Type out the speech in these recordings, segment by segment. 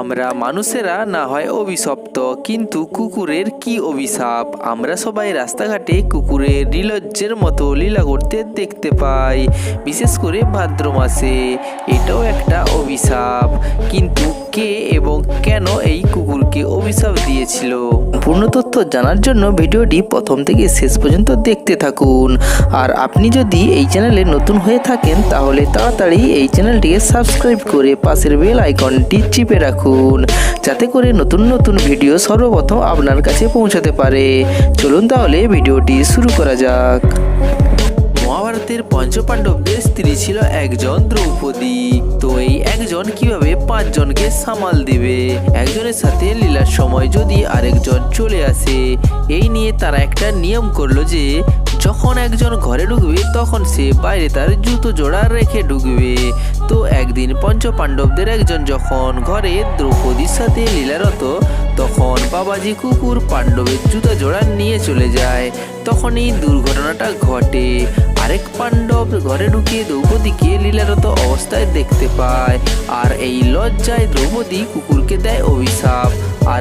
আমরা মানুষেরা না হয় অভিশপ্ত, কিন্তু কুকুরের কি অভিশাপ? আমরা সবাই রাস্তাঘাটে কুকুরের নির্লজ্জের মতো লীলা করতে দেখতে পাই, বিশেষ করে ভাদ্র মাসে। এটাও একটা অভিশাপ। কিন্তু কে এবং কেন এই কুকুরকে অভিশাপ দিয়েছিল? পূর্ণ তথ্য জানার জন্য ভিডিওটি প্রথম থেকে শেষ পর্যন্ত দেখতে থাকুন। আর আপনি যদি এই চ্যানেলে নতুন হয়ে থাকেন, তাহলে তাড়াতাড়ি এই চ্যানেলটিকে সাবস্ক্রাইব করে পাশের বেল আইকনটি চিপে রাখুন, যাতে করে নতুন নতুন ভিডিও সর্বপ্রথম আপনার কাছে পৌঁছাতে পারে। চলুন তাহলে ভিডিওটি শুরু করা যাক। মহাভারতের পঞ্চপাণ্ডবদের স্ত্রী ছিল একজন দ্রৌপদী। তো এই একজন কীভাবে পাঁচজনকে সামাল দেবে? একজনের সাথে লীলার সময় যদি আরেকজন চলে আসে, এই নিয়ে তারা একটা নিয়ম করল যে, যখন একজন ঘরে ঢুকবে, তখন সে বাইরে তার জুতো জোড়া রেখে ঢুকবে। তো একদিন পঞ্চপাণ্ডবদের একজন যখন ঘরে দ্রৌপদীর সাথে লীলারত, তখন বাবাজি কুকুর পাণ্ডবের জুতা জোড়া নিয়ে চলে যায়। তখনই দুর্ঘটনাটা ঘটে। আরেক পাণ্ডব ঘরে ঢুকিয়ে দ্রৌপদীকে লীলারত অবস্থায় দেখতে পায়। আর এই লজ্জায় দ্রৌপদী কুকুরকে দেয়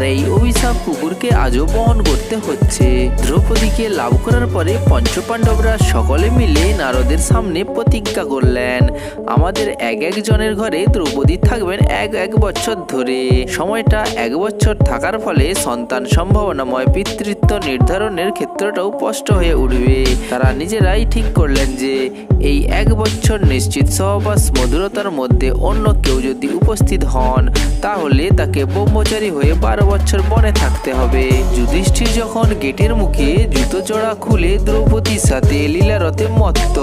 আর এই অভিশাপ কুকুরকে আজও বহন করতে হচ্ছে। দ্রৌপদীকে লাভ করার পরে পঞ্চপাণ্ডবরা সকলে মিলে নারদের সামনে প্রতিজ্ঞা করলেন। আমাদের এক একজনের ঘরে দ্রৌপদী থাকবেন এক এক বছর ধরে। সময়টা এক বছর থাকার ফলে সন্তান সম্ভাবনাময় পিতৃত্ব নির্ধারণের ক্ষেত্রটাও স্পষ্ট হয়ে উঠবে। তারা নিজেরাই ঠিক করলেন যে, এই এক বছর নিশ্চিত সহবাস মধুরতার মধ্যে অন্য কেউ যদি উপস্থিত হন, তাহলে তাকে ব্রহ্মচারী হয়ে বারো বছর বনে থাকতে হবে। যুধিষ্ঠির যখন গেটের মুখে জুতো চড়া খুলে দ্রৌপদীর সাথে লীলারথে মত্ত,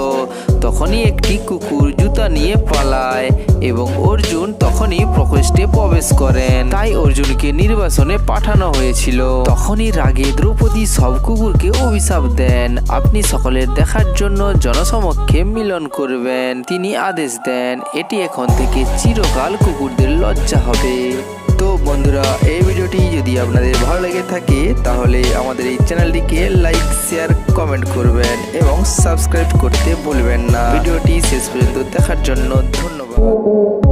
তখনই একটি কুকুর জুতা নিয়ে পালায় এবং অর্জুন তখনই প্রকোষ্ঠে প্রবেশ করেন। তাই অর্জুনকে নির্বাসনে পাঠানো হয়েছিল। তখনই রাগে দ্রৌপদী সব কুকুরকে অভিশাপ দেন। আপনি সকলের দেখার জন্য জনসমক্ষে মিলন করবেন। তিনি আদেশ দেন, এটি এখন থেকে চিরকাল কুকুরদের লজ্জা হবে। তো বন্ধুরা, এই ভিডিওটি যদি আপনাদের ভালো লেগে থাকে, তাহলে আমাদের এই চ্যানেলটিকে লাইক শেয়ার কমেন্ট করবেন এবং সাবস্ক্রাইব করতে ভুলবেন না। ভিডিওটি শেষ পর্যন্ত দেখার জন্য ধন্যবাদ।